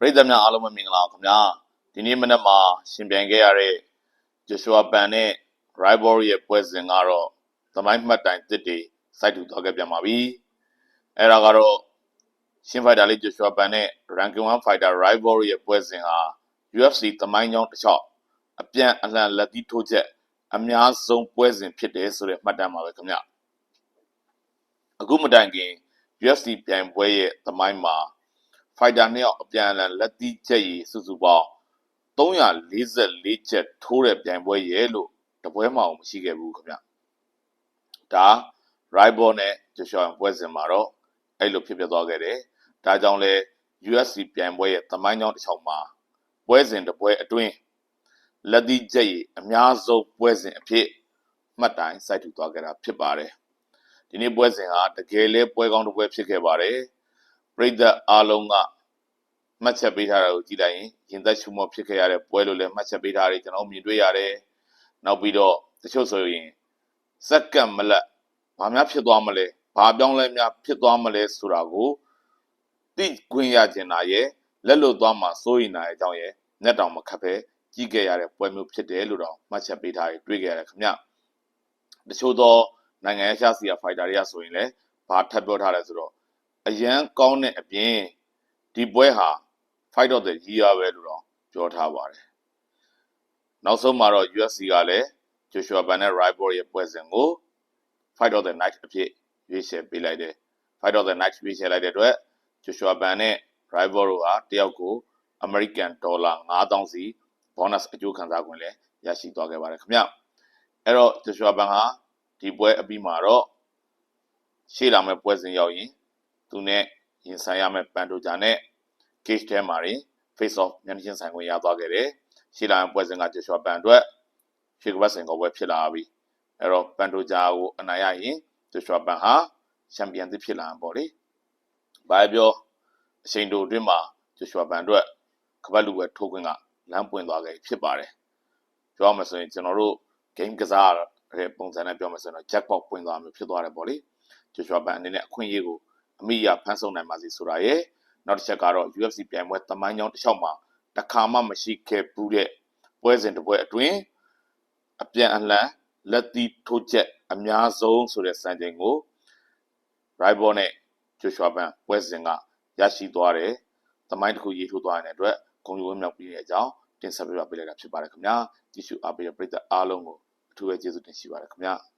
ပရိသတ်များအားလုံးပဲမင်္ဂလာပါခင်ဗျာဒီနေ့မနက်မှာရှင်ပြိုင်ခဲ့ရတဲ့ Joshua Pan နဲ့ Rivalry ရဲ့ပွဲစဉ်ကတော့သမိုင်းမှတ်တိုင်တစ်တွေစိုက်ထူသွားခဲ့ပြန်ပါပြီအဲ့ဒါကတော့ရှင် fighter လေး Joshua Pan နဲ့ Ranking 1 fighter Rivalry ရဲ့ပွဲစဉ်ဟာ UFC သမိုင်းကြောင်းတစ်လျှောက်အပြန်အလှန်လက်သီးထိုးချက်အများဆုံးပွဲစဉ်ဖြစ်တယ်ဆိုတဲ့မှတ်တမ်းပါပဲခင်ဗျအခုမတိုင်ခင် UFC ပြိုင်ပွဲရဲ့သမိုင်းမှာ fighter နှစ်ယောက်အပြန်အလှန်လက်သီးချက်ရည်စုစုပေါင်း344ချက်ထိုးတဲ့ပြိုင်ပွဲရဲ့လို့တပွဲမှအောင်မရှိခဲ့ဘူးခင်ဗျဒါ rival နဲ့ Joshua ပွဲစဉ်မှာတော့အဲ့လိုဖြစ်ပျက်သွားခဲ့တယ်ဒါကြောင့်လဲ UFC ပြိုင်ပွဲရဲ့သမိုင်းကြောင်းတစ်ချောင်းမှာပွဲစဉ်တစ်ပွဲအတွင်းလက်သီးချက်ရည်အများဆုံးပွဲစဉ်အဖြစ်မှတ်တိုင်စိုက်ထူသွားခဲ့တာဖြစ်ပါတယ်ဒီနေ့ပွဲစဉ်ဟာတကယ်လဲပွဲကောင်းတစ်ပွဲဖြစ်ခဲ့ပါတယ် ပရိသတ်အားလုံးကမှတ်ချက်ပေးထားတာကိုကြည့်လိုက်ရင်ရင်သက်ရှုမောဖြစ်ခဲ့ရတဲ့ပွဲလို့လည်းမှတ်ချက်ပေးထားတယ်ကျွန်တော်မြင်တွေ့ရတယ်။နောက်ပြီးတော့တချို့ဆိုရင်စက္ကန့်မလက်ဘာများဖြစ်သွားမလဲဘာပြောင်းလဲများဖြစ်သွားမလဲဆိုတာကိုသိခွင့်ရကျင်တာရဲ့လက်လွတ်သွားမှာစိုးရင်တာရဲ့အကြောင်းရဲ့နဲ့တောင်မခတ်ပဲကြီးခဲ့ရတဲ့ပွဲမျိုးဖြစ်တယ်လို့တော့မှတ်ချက်ပေးထားပြီးတွေ့ခဲ့ရတယ်ခင်ဗျ။တချို့သောနိုင်ငံရေးရှားစီယာဖိုက်တာတွေကဆိုရင်လည်းဘာထပ်ပြောထားလဲဆိုတော့ အရန်ကောင်းတဲ့အပြင်ဒီပွဲဟာ fight of the year ပဲလို့တော့ပြောထားပါတယ်နောက်ဆုံးမှာတော့ UFC ကလည်း Joshua Ban နဲ့ Rival ရဲ့ပွဲစဉ်ကို fight of the night အဖြစ်ရွေးချယ်ပေးလိုက်တယ် fight of the night ရွေးချယ်လိုက်တဲ့အတွက် Joshua Ban နဲ့ Rival တို့ဟာတယောက်ကို American Dollar 9000စီ bonus အကျိုးခံစား권လည်းရရှိသွားခဲ့ပါတယ်ခင်ဗျအဲ့တော့ Joshua Ban ဟာဒီပွဲအပြီးမှာတော့ရှေ့လာမဲ့ပွဲစဉ်ရောက်ရင် သူနဲ့ရင်ဆိုင်ရမဲ့ပန်တိုဂျာနဲ့ cage ထဲမှာရင် face off မျက်နှာချင်းဆိုင်ခွင့်ရသွားခဲ့တယ်ရှေ့လာပွဲစဉ်က Joshua ပန်အတွက်ရှေ့ကပတ်စဉ်ကပွဲဖြစ်လာပြီအဲ့တော့ပန်တိုဂျာကိုအနိုင်ရရင် Joshua ပန်ဟာချန်ပီယံသစ်ဖြစ်လာမှာပေါ့လေဘာပြောအချိန်တိုအတွင်းမှာ Joshua ပန်အတွက်ကပတ်လူပဲထိုးခွင့်ကလမ်းပွင့်သွားခဲ့ဖြစ်ပါတယ်ပြောမှဆိုရင်ကျွန်တော်တို့ game ကစားတဲ့ပုံစံနဲ့ပြောမှဆိုရင်တော့ jackpot ပွင့်သွားမျိုးဖြစ်သွားတယ်ပေါ့လေ Joshua ပန်အနေနဲ့အခွင့်အရေးကို အမိရဖန်ဆုံနိုင်ပါစီဆိုတာရဲ့နောက်တစ်ချက်ကတော့ UFC ပြိုင်ပွဲတမိုင်းကြောင်းတစ်လျှောက်မှာတခါမှမရှိခဲ့ဘူးတဲ့ပွဲစဉ်တစ်ပွဲအတွင်းအပြန်အလှန်လက်သီးထိုးချက်အများဆုံးဆိုတဲ့စံချိန်ကို Rival နဲ့ Joshua Ban ပွဲစဉ်ကရရှိသွားတယ်။တမိုင်းတစ်ခုရေးထိုးသွားတဲ့အတွက်ဂုဏ်ယူဝင်းမြောက်ပြီးတဲ့အကြောင်းတင်ဆက်ပြပေးလိုက်တာဖြစ်ပါတယ်ခင်ဗျာ။ကြည့်ရှုအားပေးတဲ့ပရိသတ်အားလုံးကိုအထူးပဲကျေးဇူးတင်ရှိပါတယ်ခင်ဗျာ။